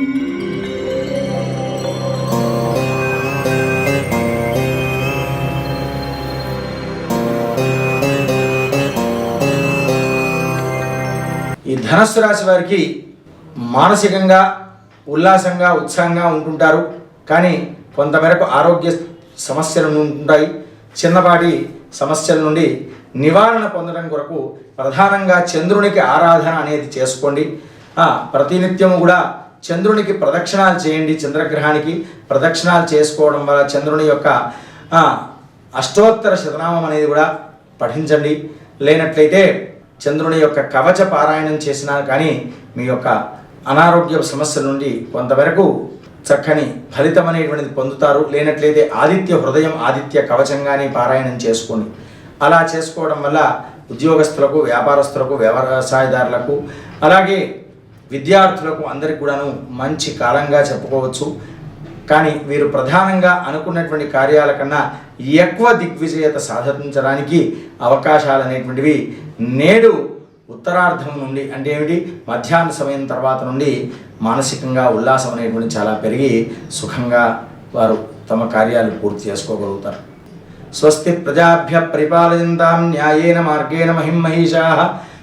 ఈ ధనస్సు రాశి వారికి మానసికంగా ఉల్లాసంగా ఉత్సాహంగా ఉంటుంటారు. కానీ కొంతమేరకు ఆరోగ్య సమస్యలు ఉంటాయి. చిన్నపాటి సమస్యల నుండి నివారణ పొందడం కొరకు ప్రధానంగా చంద్రునికి ఆరాధన అనేది చేసుకోండి. ప్రతినిత్యము కూడా చంద్రునికి ప్రదక్షిణాలు చేయండి చంద్రగ్రహానికి. ప్రదక్షిణాలు చేసుకోవడం వల్ల చంద్రుని యొక్క అష్టోత్తర శతనామం అనేది కూడా పఠించండి. లేనట్లయితే చంద్రుని యొక్క కవచ పారాయణం చేసినా కానీ మీ యొక్క అనారోగ్య సమస్యల నుండి కొంతవరకు చక్కని ఫలితం అనేటువంటిది పొందుతారు. లేనట్లయితే ఆదిత్య హృదయం ఆదిత్య కవచంగానే పారాయణం చేసుకోండి. అలా చేసుకోవడం వల్ల ఉద్యోగస్తులకు వ్యాపారస్తులకు వ్యవసాయదారులకు అలాగే విద్యార్థులకు అందరికి కూడాను మంచి కాలంగా చెప్పుకోవచ్చు. కానీ వీరు ప్రధానంగా అనుకున్నటువంటి కార్యాల కన్నా ఎక్కువ దిగ్విజయత సాధించడానికి అవకాశాలు అనేటువంటివి నేడు ఉత్తరార్ధం నుండి అంటే ఏమిటి? మధ్యాహ్న సమయం తర్వాత నుండి మానసికంగా ఉల్లాసం అనేటువంటి చాలా పెరిగి సుఖంగా వారు తమ కార్యాలు పూర్తి చేసుకోగలుగుతారు. స్వస్తి ప్రజాభ్య పరిపాలయంతాం న్యాయేన మార్గేణ మహిషా